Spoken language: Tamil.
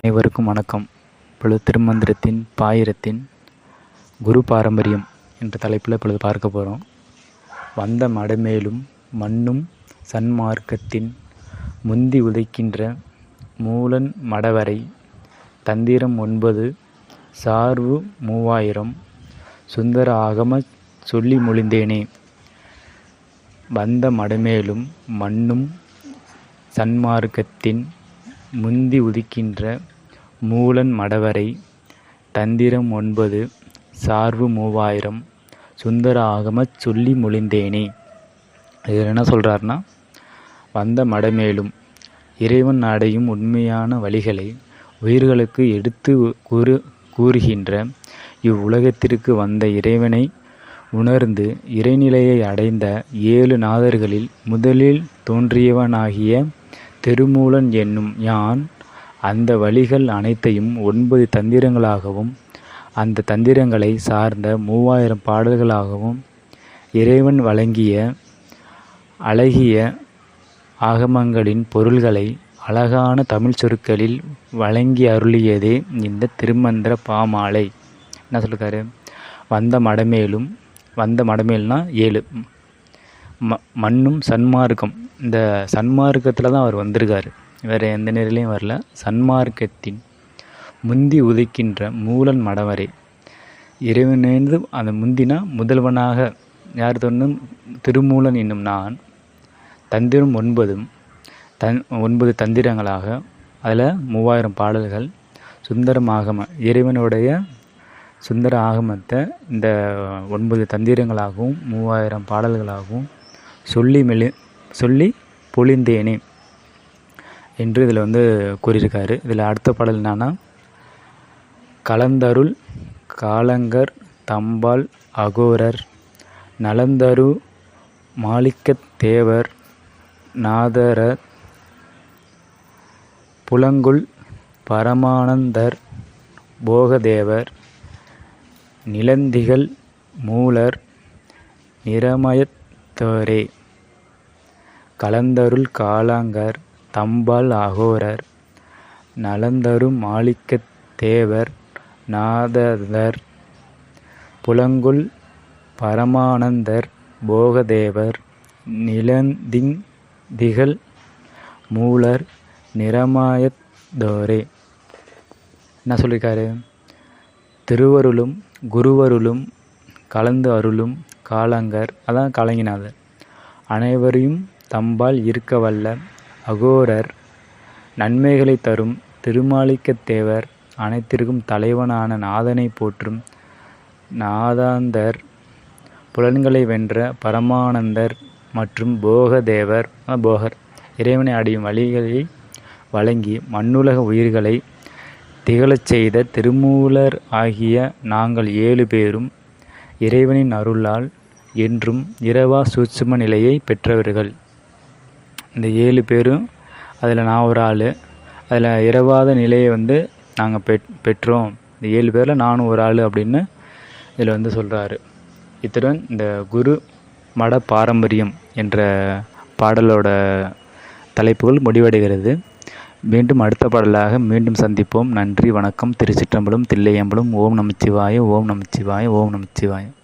அனைவருக்கும் வணக்கம். இப்பொழுது திருமந்திரத்தின் பாயிரத்தின் குரு பாரம்பரியம் என்ற தலைப்பில் இப்பொழுது பார்க்க போகிறோம் வந்த மடமேலும் மண்ணும் சன்மார்க்கத்தின் முந்தி உதைக்கின்ற மூலன் மடவரை தந்திரம் ஒன்பது சார்பு மூவாயிரம் சுந்தர ஆகம சொல்லி மொழிந்தேனே. வந்த மடமேலும் மண்ணும் சன்மார்க்கத்தின் முந்தி உதிக்கின்ற மூலன் மடவரை தந்திரம் ஒன்பது சார்பு மூவாயிரம் சுந்தர ஆகமச் சொல்லி மொழிந்தேனே. இதில் என்ன சொல்கிறாருன்னா வந்த மடமேலும் இறைவன் அடையும் உண்மையான வழிகளை உயிர்களுக்கு எடுத்து கூறு கூறுகின்ற இவ்வுலகத்திற்கு வந்த இறைவனை உணர்ந்து இறைநிலையை அடைந்த ஏழு நாதர்களில் முதலில் தோன்றியவனாகிய திருமூலன் என்னும் யான் அந்த வழிகள் அனைத்தையும் ஒன்பது தந்திரங்களாகவும் அந்த தந்திரங்களை சார்ந்த மூவாயிரம் பாடல்களாகவும் இறைவன் வழங்கிய அழகிய ஆகமங்களின் பொருள்களை அழகான தமிழ் சொற்களில் வழங்கி அருளியதே இந்த திருமந்திர பாமாலை. என்ன சொல்லிருக்காரு? வந்த மடமேலும் வந்த மடமேல்னா ஏழு. ம மண்ணும் சன்மார்க்கம். இந்த சன்மார்க்கத்தில் தான் அவர் வந்திருக்காரு. வேறு எந்த நேரிலையும் வரல. சன்மார்க்கத்தின் முந்தி உதைக்கின்ற மூலன் மடவரை. இறைவனேந்து அந்த முந்தினா முதல்வனாக யார் தொன்னும்? திருமூலன் என்னும் நான். தந்திரம் ஒன்பதும் தன் ஒன்பது தந்திரங்களாக. அதில் மூவாயிரம் பாடல்கள். சுந்தரமாக இறைவனுடைய சுந்தர ஆகமத்தை இந்த ஒன்பது தந்திரங்களாகவும் மூவாயிரம் பாடல்களாகவும் சொல்லி மெலி சொல்லி பொழிந்தேனே என்று இதில் வந்து கூறியிருக்காரு. இதில் அடுத்த பாடல் என்னன்னா கலந்தருள் காலங்கர் தம்பால் அகோரர் நலந்தரு மாலிக்கத் தேவர் நாதரர் புலங்குள் பரமானந்தர் போகதேவர் நிலந்திகள் மூலர் நிரமயத்தோரே கலந்தருள் காலாங்கர் தம்பால் அகோரர் நலந்தரும் மாளிக்கத் தேவர் நாததர். புலங்குள் பரமானந்தர் போகதேவர். நிலந்திங் திகழ் மூலர் நிரமாயத்தோரே என்ன சொல்லியிருக்காரு திருவருளும் குருவருளும் கலந்து அருளும் காலங்கர் அதான் கலங்கினாதர் அனைவரையும் தம்பால் இருக்க வல்ல அகோரர் நன்மைகளை தரும் திருமாலிக்கத் தேவர் அனைத்திற்கும் தலைவனான நாதனை போற்றும் நாதாந்தர் புலன்களை வென்ற பரமானந்தர் மற்றும் போகதேவர் போகர் இறைவனை அடையும் வழிகளை வழங்கி மண்ணுலக உயிர்களை திகழச் செய்த திருமூலர் ஆகிய நாங்கள் ஏழு பேரும் இறைவனின் அருளால் என்றும் இரவா சூட்சும நிலையை பெற்றவர்கள். இந்த ஏழு பேரும் அதில் நான் ஒரு ஆள். அதில் இரவாத நிலையை வந்து நாங்கள் பெற் பெற்றோம். இந்த ஏழு பேரில் நானும் ஒரு ஆள் அப்படின்னு இதில் வந்து சொல்கிறாரு இத்துடன் இந்த குரு மட பாரம்பரியம் என்ற பாடலோட தலைப்புகள் முடிவடைகிறது. மீண்டும் அடுத்த பாடலாக மீண்டும் சந்திப்போம். நன்றி வணக்கம். திருச்சிற்றம்பலம் தில்லையம்பலம். ஓம் நமச்சிவாய ஓம் நமச்சிவாய ஓம் நமச்சிவாயம்